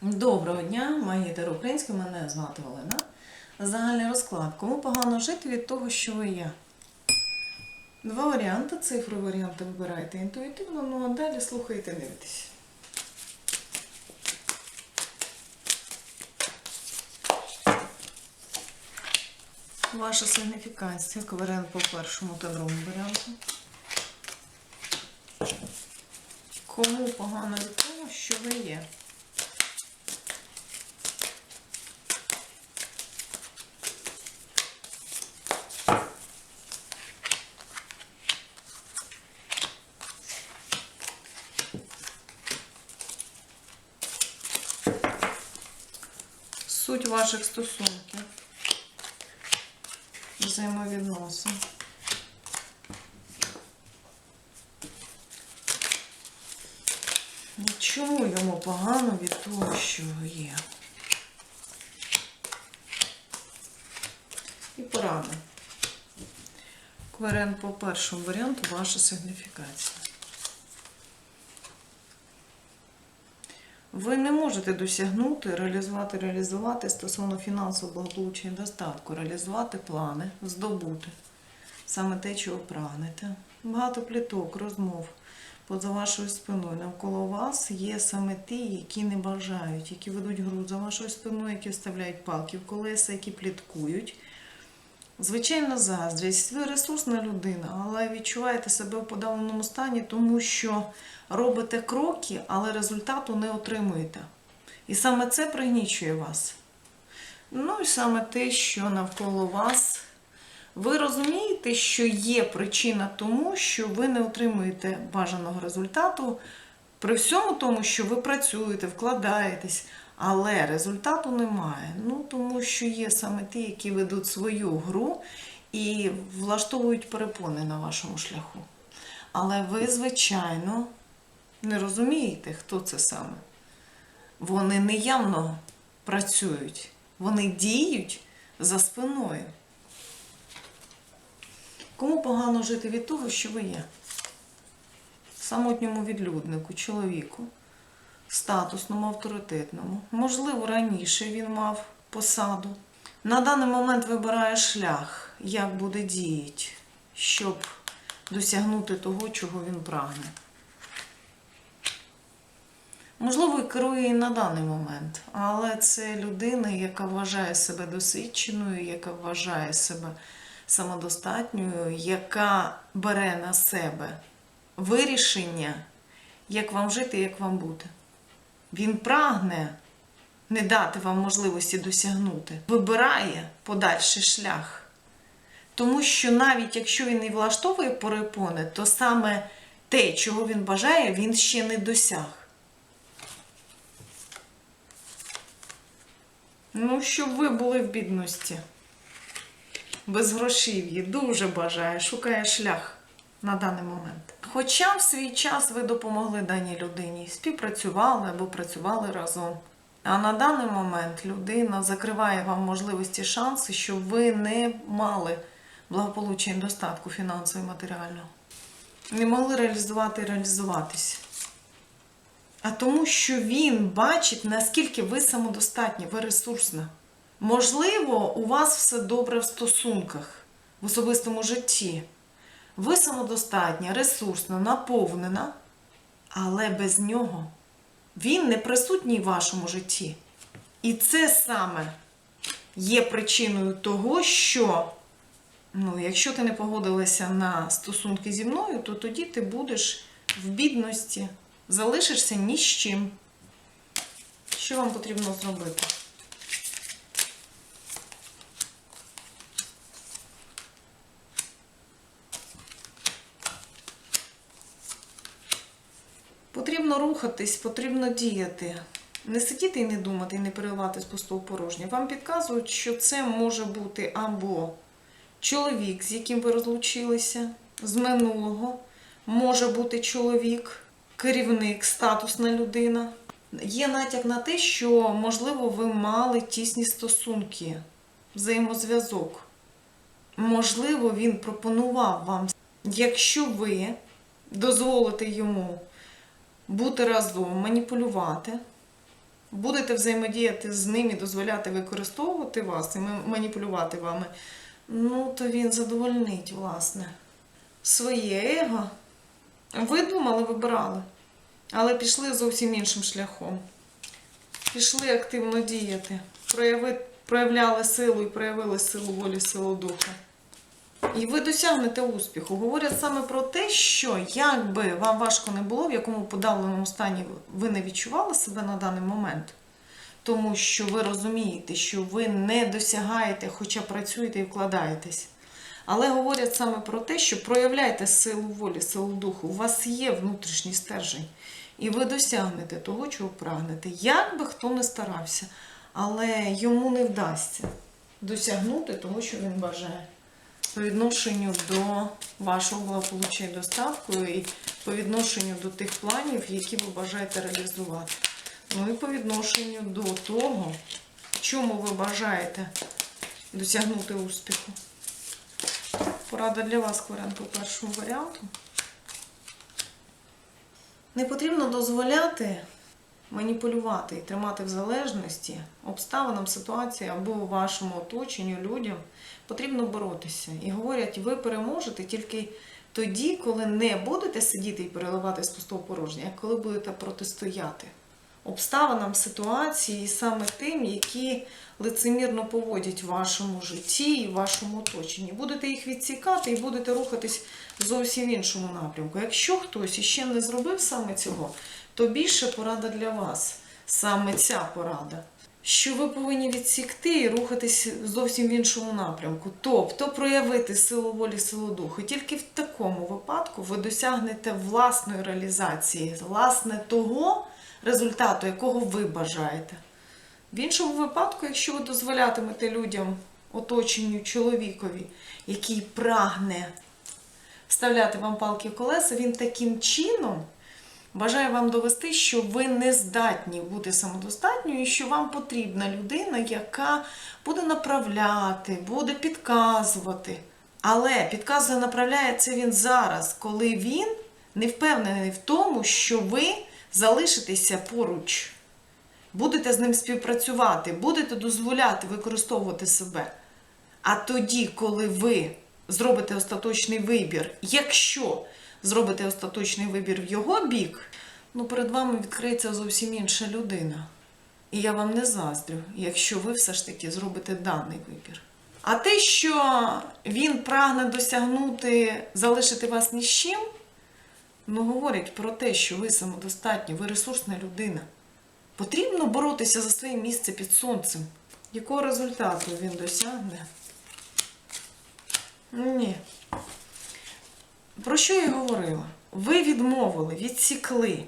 Доброго дня, магітер українською, мене звати Олена. Загальний розклад. Кому погано жити від того, що ви є? Два варіанти. Цифри варіанти вибирайте інтуїтивно, ну а далі слухайте, дивитесь. Ваша сигніфікація. Варіант по першому та другому варіанту. Кому погано від того, що ви є? Суть ваших стосунків, взаємовідносин. І чому йому погано від того, що є? І поради. Варіант по першому варіанту ваша сигніфікація. Ви не можете досягнути, реалізувати, реалізувати стосовно фінансового благополуччя і достатку, реалізувати плани, здобути саме те, чого прагнете. Багато пліток, розмов поза вашою спиною. Навколо вас є саме ті, які не бажають, які ведуть гру за вашою спиною, які вставляють палки в колеса, які пліткують. Звичайно, заздрість. Ви ресурсна людина, але відчуваєте себе в подавленому стані, тому що робите кроки, але результату не отримуєте. І саме це пригнічує вас. Ну і саме те, що навколо вас. Ви розумієте, що є причина тому, що ви не отримуєте бажаного результату, при всьому тому, що ви працюєте, вкладаєтесь, але результату немає. Ну, тому що є саме ті, які ведуть свою гру і влаштовують перепони на вашому шляху. Але ви, звичайно, не розумієте, хто це саме. Вони неявно працюють, вони діють за спиною. Кому погано жити від того, що ви є? Самотньому відлюднику, чоловіку, статусному, авторитетному. Можливо, раніше він мав посаду. На даний момент вибирає шлях, як буде діяти, щоб досягнути того, чого він прагне. Можливо, і керує і на даний момент, але це людина, яка вважає себе досвідченою, яка вважає себе самодостатньою, яка бере на себе вирішення, як вам жити, як вам бути. Він прагне не дати вам можливості досягнути, вибирає подальший шлях. Тому що навіть якщо він і влаштовує перепони, то саме те, чого він бажає, він ще не досяг. Ну, щоб ви були в бідності без грошів'ї, дуже бажає, шукає шлях на даний момент. Хоча в свій час ви допомогли даній людині, співпрацювали або працювали разом. А на даний момент людина закриває вам можливості шанси, щоб ви не мали благополуччя і достатку фінансово і матеріального. Не могли реалізувати і реалізуватись. А тому, що він бачить, наскільки ви самодостатні, ви ресурсна. Можливо, у вас все добре в стосунках, в особистому житті. Ви самодостатня, ресурсна, наповнена, але без нього він не присутній в вашому житті. І це саме є причиною того, що, ну, якщо ти не погодилася на стосунки зі мною, то тоді ти будеш в бідності, залишишся ні з чим. Що вам потрібно зробити? Потрібно рухатись, потрібно діяти. Не сидіти і не думати, і не переливати з пустого порожнє. Вам підказують, що це може бути або чоловік, з яким ви розлучилися з минулого, може бути чоловік, керівник, статусна людина. Є натяк на те, що, можливо, ви мали тісні стосунки, взаємозв'язок. Можливо, він пропонував вам, якщо ви дозволите йому бути разом, маніпулювати, будете взаємодіяти з ним і дозволяти використовувати вас і маніпулювати вами, ну то він задовольнить, власне, своє его. Ви думали, вибирали, але пішли зовсім іншим шляхом. Пішли активно діяти, проявляли силу і проявили силу волі, силу духа. І ви досягнете успіху. Говорять саме про те, що як би вам важко не було, в якому подавленому стані ви не відчували себе на даний момент, тому що ви розумієте, що ви не досягаєте, хоча працюєте і вкладаєтесь. Але говорять саме про те, що проявляйте силу волі, силу духу. У вас є внутрішній стержень, і ви досягнете того, чого прагнете. Як би хто не старався, але йому не вдасться досягнути того, що він бажає по відношенню до вашого благополуччя і достатку, і по відношенню до тих планів, які ви бажаєте реалізувати. Ну і по відношенню до того, чому ви бажаєте досягнути успіху. Порада для вас, Кварен, по першому варіанту. Не потрібно дозволяти маніпулювати і тримати в залежності обставинам ситуації або вашому оточенню, людям. Потрібно боротися. І говорять, ви переможете тільки тоді, коли не будете сидіти і переливати з пустого порожня, а коли будете протистояти обставинам ситуації і саме тим, які лицемірно поводять в вашому житті і в вашому оточенні. Будете їх відсікати і будете рухатись зовсім в іншому напрямку. Якщо хтось іще не зробив саме цього, то більше порада для вас. Саме ця порада. Що ви повинні відсікти і рухатись зовсім в іншому напрямку. Тобто проявити силу волі, силу духу. Тільки в такому випадку ви досягнете власної реалізації, власне того результату, якого ви бажаєте. В іншому випадку, якщо ви дозволятимете людям, оточенню чоловікові, який прагне вставляти вам палки в колеса, він таким чином бажає вам довести, що ви не здатні бути самодостатньою, і що вам потрібна людина, яка буде направляти, буде підказувати. Але підказує, направляє це він зараз, коли він не впевнений в тому, що ви залишитеся поруч будете з ним співпрацювати, будете дозволяти використовувати себе. А тоді, коли ви зробите остаточний вибір, якщо зробите остаточний вибір в його бік, ну перед вами відкриється зовсім інша людина. І я вам не заздрю, якщо ви все ж таки зробите даний вибір. А те, що він прагне досягнути, залишити вас ні з чим, ну говорять про те, що ви самодостатні, ви ресурсна людина. Потрібно боротися за своє місце під сонцем. Якого результату він досягне? Ні. Про що я говорила? Ви відмовили, відсікли.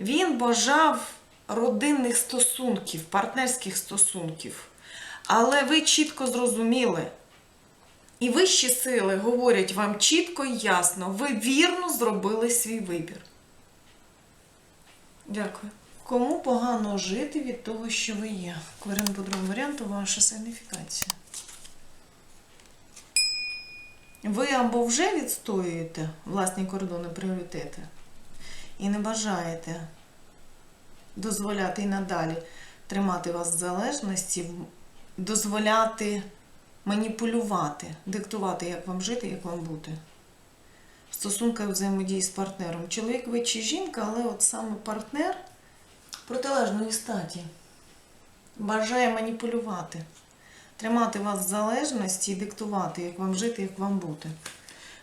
Він бажав родинних стосунків, партнерських стосунків. Але ви чітко зрозуміли. І вищі сили говорять вам чітко і ясно, ви вірно зробили свій вибір. Дякую. Кому погано жити від того, що ви є? Кварин другому варіанту ваша сигніфікація. Ви або вже відстоюєте власні кордони пріоритети і не бажаєте дозволяти і надалі тримати вас в залежності, дозволяти маніпулювати, диктувати, як вам жити, як вам бути. В стосунках взаємодії з партнером. Чоловік ви чи жінка, але от саме партнер протилежної статі бажає маніпулювати, тримати вас в залежності і диктувати, як вам жити, як вам бути.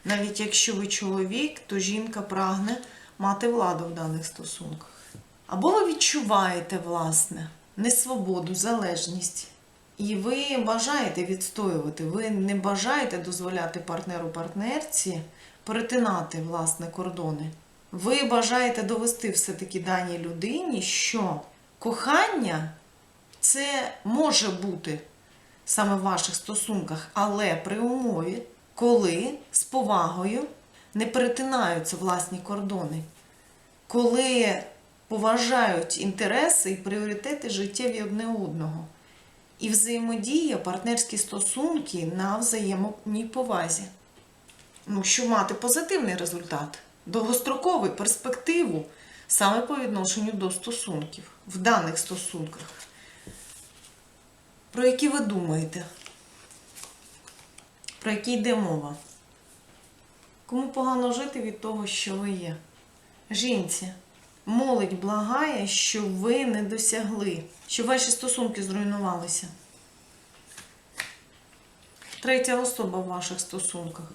Навіть якщо ви чоловік, то жінка прагне мати владу в даних стосунках. Або ви відчуваєте, власне, несвободу, залежність. І ви бажаєте відстоювати, ви не бажаєте дозволяти партнеру партнерці перетинати власне кордони. Ви бажаєте довести все-таки даній людині, що кохання це може бути саме в ваших стосунках, але при умові, коли з повагою не перетинаються власні кордони, коли поважають інтереси і пріоритети життєві одне одного. І взаємодія, партнерські стосунки на взаємній повазі. Ну, щоб мати позитивний результат, довгостроковий, перспективу, саме по відношенню до стосунків, в даних стосунках. Про які ви думаєте? Про які йде мова? Кому погано жити від того, що ви є? Жінці, молодь благає, що ви не досягли, що ваші стосунки зруйнувалися. Третя особа в ваших стосунках.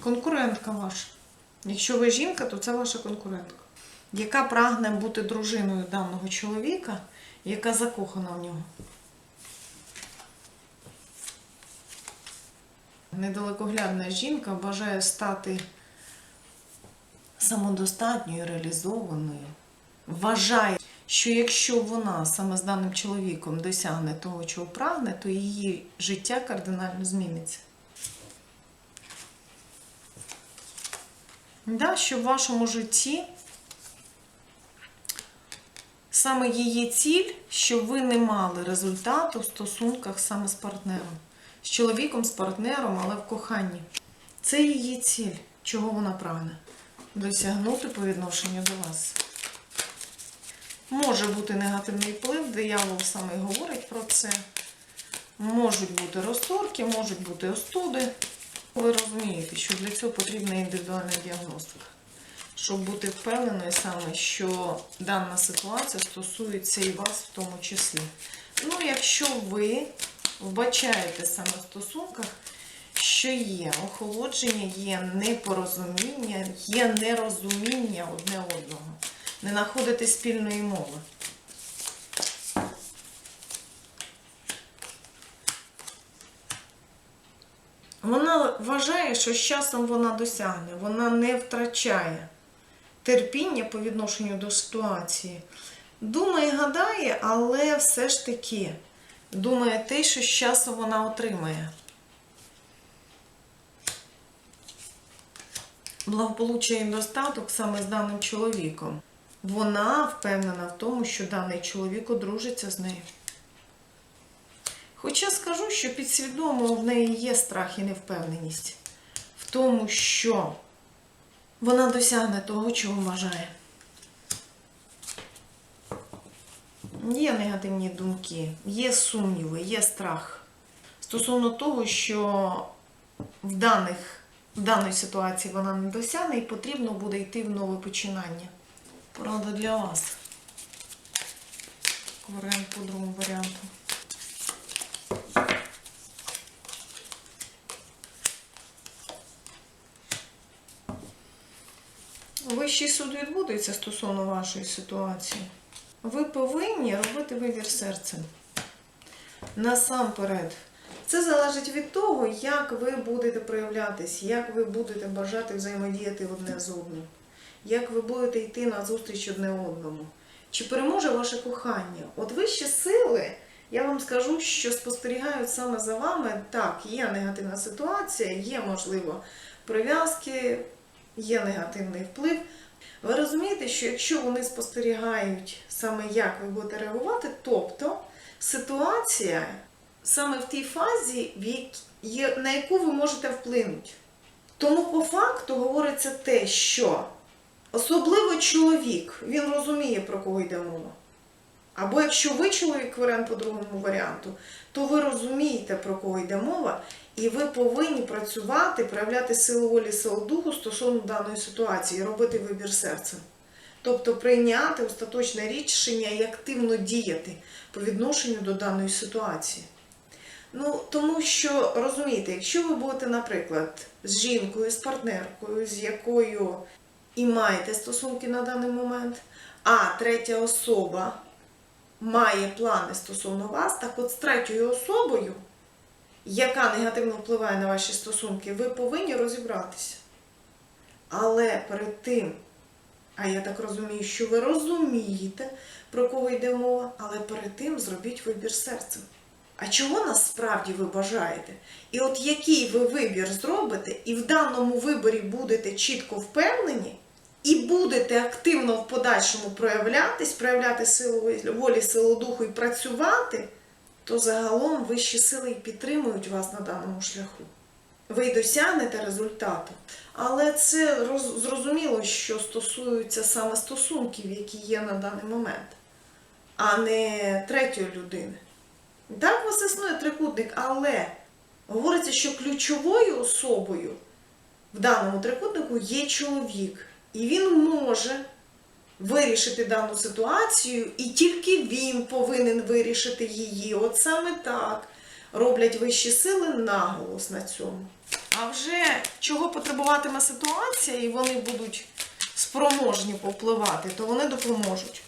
Конкурентка ваша. Якщо ви жінка, то це ваша конкурентка, яка прагне бути дружиною даного чоловіка, яка закохана в нього. Недалекоглядна жінка бажає стати самодостатньою, реалізованою. Вважає, що якщо вона саме з даним чоловіком досягне того, чого прагне, то її життя кардинально зміниться. Да, що в вашому житті саме її ціль, що ви не мали результату в стосунках саме з партнером, з чоловіком, з партнером, але в коханні. Це її ціль, чого вона прагне досягнути по відношенню до вас. Може бути негативний вплив, диявол саме говорить про це. Можуть бути розторки, можуть бути остуди. Ви розумієте, що для цього потрібна індивідуальна діагностика, щоб бути впевненою саме, що дана ситуація стосується і вас в тому числі. Ну, якщо ви вбачаєте саме в стосунках, що є охолодження, є непорозуміння, є нерозуміння одне одного, не знаходите спільної мови. Вона вважає, що з часом вона досягне, вона не втрачає терпіння по відношенню до ситуації. Думає, гадає, але все ж таки думає те, що з часом вона отримає. Благополуччя і достаток саме з даним чоловіком. Вона впевнена в тому, що даний чоловік одружиться з нею. Хоча скажу, що підсвідомо в неї є страх і невпевненість в тому, що вона досягне того, чого бажає. Є негативні думки, є сумніви, є страх стосовно того, що в, даних, в даній ситуації вона не досягне і потрібно буде йти в нове починання. Порада для вас. Варіант по другому варіанту. Вищий суд відбудеться стосовно вашої ситуації. Ви повинні робити вибір серцем. Насамперед, це залежить від того, як ви будете проявлятись, як ви будете бажати взаємодіяти одне з одним, як ви будете йти на зустріч одне одному. Чи переможе ваше кохання? От вищі сили, я вам скажу, що спостерігають саме за вами. Так, є негативна ситуація, є, можливо, прив'язки, є негативний вплив. Ви розумієте, що якщо вони спостерігають саме як ви будете реагувати, тобто ситуація саме в тій фазі, на яку ви можете вплинути. Тому по факту говориться те, що особливо чоловік, він розуміє, про кого йде мова. Або якщо ви чоловік варіант по другому варіанту, то ви розумієте, про кого йде мова, і ви повинні працювати, проявляти силу волі, силу духу стосовно даної ситуації, робити вибір серцем. Тобто прийняти остаточне рішення і активно діяти по відношенню до даної ситуації. Ну, тому що розумієте, якщо ви будете, наприклад, з жінкою, з партнеркою, з якою і маєте стосунки на даний момент, а третя особа має плани стосовно вас, так от з третьою особою, яка негативно впливає на ваші стосунки, ви повинні розібратися. Але перед тим, а я так розумію, що ви розумієте, про кого йде мова, але перед тим зробіть вибір серцем. А чого насправді ви бажаєте? І от який ви вибір зробите, і в даному виборі будете чітко впевнені, і будете активно в подальшому проявлятись, проявляти силу волі, силу духу і працювати, то загалом вищі сили і підтримують вас на даному шляху. ви й досягнете результату. Але це роз- зрозуміло, що стосується саме стосунків, які є на даний момент, а не третьої людини. Так, вас існує трикутник, але говориться, що ключовою особою в даному трикутнику є чоловік. І він може вирішити дану ситуацію, і тільки він повинен вирішити її. От саме так роблять вищі сили наголос на цьому. А вже чого потребуватиме ситуація, і вони будуть спроможні повпливати, то вони допоможуть.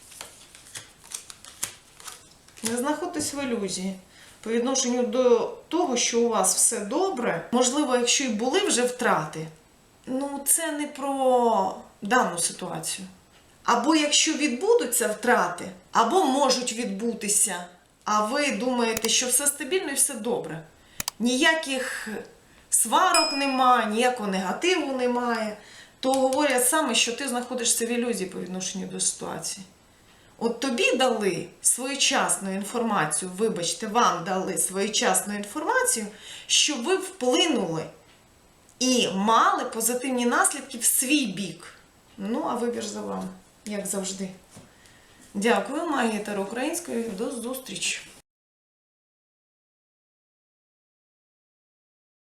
Не знаходьтесь в ілюзії по відношенню до того, що у вас все добре. Можливо, якщо і були вже втрати, ну це не про дану ситуацію. Або якщо відбудуться втрати, або можуть відбутися, а ви думаєте, що все стабільно і все добре. Ніяких сварок немає, ніякого негативу немає, то говорять саме, що ти знаходишся в ілюзії по відношенню до ситуації. От тобі дали своєчасну інформацію, вибачте, вам дали своєчасну інформацію, щоб ви вплинули і мали позитивні наслідки в свій бік. Ну, а вибір за вами, як завжди. Дякую, магія Таро Української. До зустрічі!